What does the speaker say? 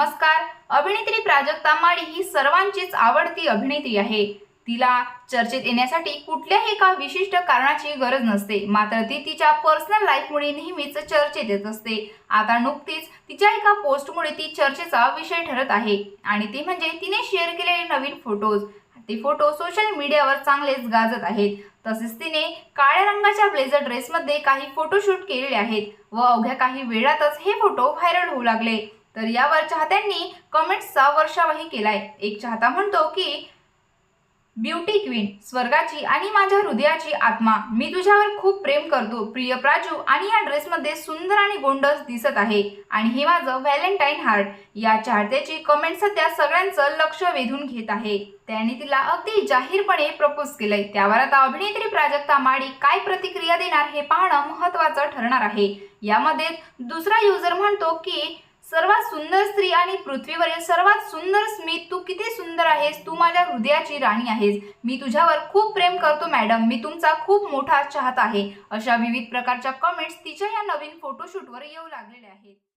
नमस्कार. अभिनेत्री प्राजक्ता माळी ही सर्वांचीच आवडती अभिनेत्री आहे. तिला चर्चेत येण्यासाठी कुठल्याही एका विशिष्ट कारणाची गरज नसते. मात्र ती तिच्या पर्सनल लाईफमुळे नेहमीच चर्चेत येत असते. आता नुकतीच तिच्या एका पोस्टमुळे ती चर्चेचा विषय ठरत आहे आणि ते म्हणजे तिने शेअर केलेले नवीन फोटोज. ते फोटो सोशल मीडियावर चांगलेच गाजत आहेत. तसेच तिने काळ्या रंगाच्या ब्लेझर ड्रेसमध्ये काही फोटोशूट केलेले आहेत व अवघ्या काही वेळातच हे फोटो व्हायरल होऊ लागले. तर यावर चाहत्यांनी कमेंट्सचा वर्षावही केलाय. एक चाहता म्हणतो की ब्युटी क्वीन स्वर्गाची आणि माझ्या हृदयाची आत्मा. मी तुझ्यावर खूप प्रेम करतो. प्रिय प्राजू आणि या ड्रेसमध्ये सुंदर आणि गोंडस दिसत आहे. आणि हे माझं व्हॅलेंटाईन हार्ट. या चाहत्याची कमेंट सध्या सगळ्यांचं लक्ष वेधून घेत आहे. त्याने तिला अगदी जाहीरपणे प्रपोज केलंय. त्यावर आता अभिनेत्री प्राजक्ता माडी काय प्रतिक्रिया देणार हे पाहणं महत्वाचं ठरणार आहे. यामध्ये दुसरा युजर म्हणतो की सर्वात सुंदर स्त्री आणि पृथ्वीवरील सर्वात सुंदर स्मित तू किती सुंदर आहेस तू माझ्या हृदयाची राणी आहेस. मी तुझ्यावर खूप प्रेम करतो मॅडम. मी तुमचा खूप मोठा चाहत आहे. अशा विविध प्रकारच्या कमेंट्स तिच्या या नवीन फोटोशूटवर येऊ लागलेल्या आहेत.